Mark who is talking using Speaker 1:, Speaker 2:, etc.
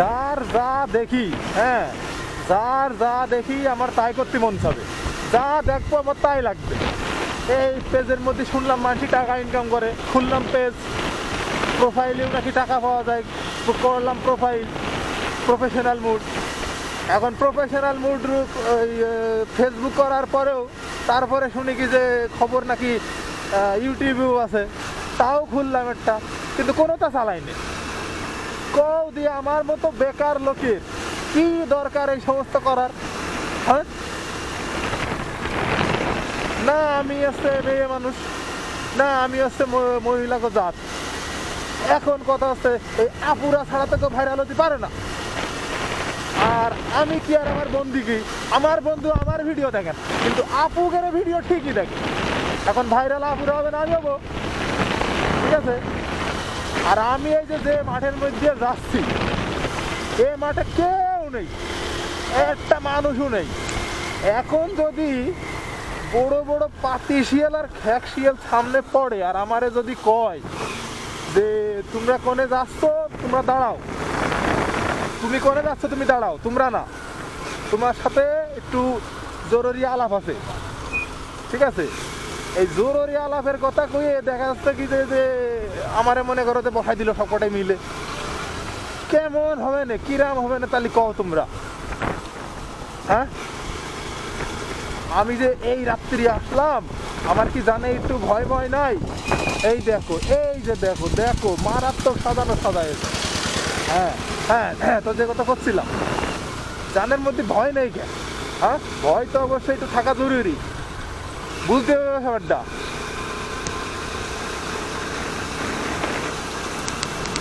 Speaker 1: যার যা দেখি হ্যাঁ যার যা দেখি আমার তাই করতে মন চাবে। যা দেখব আমার তাই লাগবে। এই পেজের মধ্যে শুনলাম মানুষ টাকা ইনকাম করে, খুললাম পেজ প্রোফাইলেও নাকি টাকা পাওয়া যায় করলাম প্রোফাইল প্রফেশনাল মুড এখন প্রফেশনাল মুড ফেসবুক করার পরেও, তারপরে শুনি কি যে খবর নাকি ইউটিউবেও আছে। তাও খুললাম একটা, কিন্তু কোনোটা চালাইনি। কও দিয়ে আমার মতো বেকার লোকের কি দরকার এই সমস্ত করার? হ্যাঁ? না, আমি হচ্ছে মেয়ে মানুষ। না, আমি হচ্ছে মহিলাকে জাত। এখন কথা হচ্ছে, এই আপুরা ছাড়া তো কেউ ভাইরাল হতে পারে না। আর আমি কি আর আমার বন্ধু কি? আমার বন্ধু আমার ভিডিও দেখেন কিন্তু আপু গেলে ভিডিও ঠিকই দেখে। এখন ভাইরাল আপুরা হবে না, আমি হব। ঠিক আছে? আর আমি এই যে যে মাঠের মধ্যে যাচ্ছি এই মাঠে কেউ নেই, একটা মানুষও নেই। এখন যদি বড় বড় পাতি শিয়াল আর খ্যাক শিয়াল সামনে পড়ে আর আমারে যদি কয় যে তোমরা কোনে যাচ্ছ, তোমরা দাঁড়াও। তুমি কোনে যাচ্ছ, তুমি দাঁড়াও, তোমরা না। তোমার সাথে একটু জরুরি আলাপ আছে। ঠিক আছে? এই জরুরি আলাপের কথা কইয়ে দেখা যাচ্ছে কি যে আমারে মনে করো যে বসাই দিল সবকটাই মিলে। কেমন হবে না? কিরাম হবে না তাহলে কও তোমরা? হ্যাঁ? আমি যে এই রাত্রি আসলাম, আমার কি জানে একটু ভয় ভয় নাই? এই দেখো, এই যে দেখো দেখো, মারাত্মক সাজানো সাজাইছে হ্যাঁ হ্যাঁ হ্যাঁ তো যে কথা করছিলাম। জানের মধ্যে ভয় নেই কেন? হ্যাঁ? ভয় তো অবশ্যই একটু থাকা জরুরি। বুঝতে হবে ব্যাপারটা?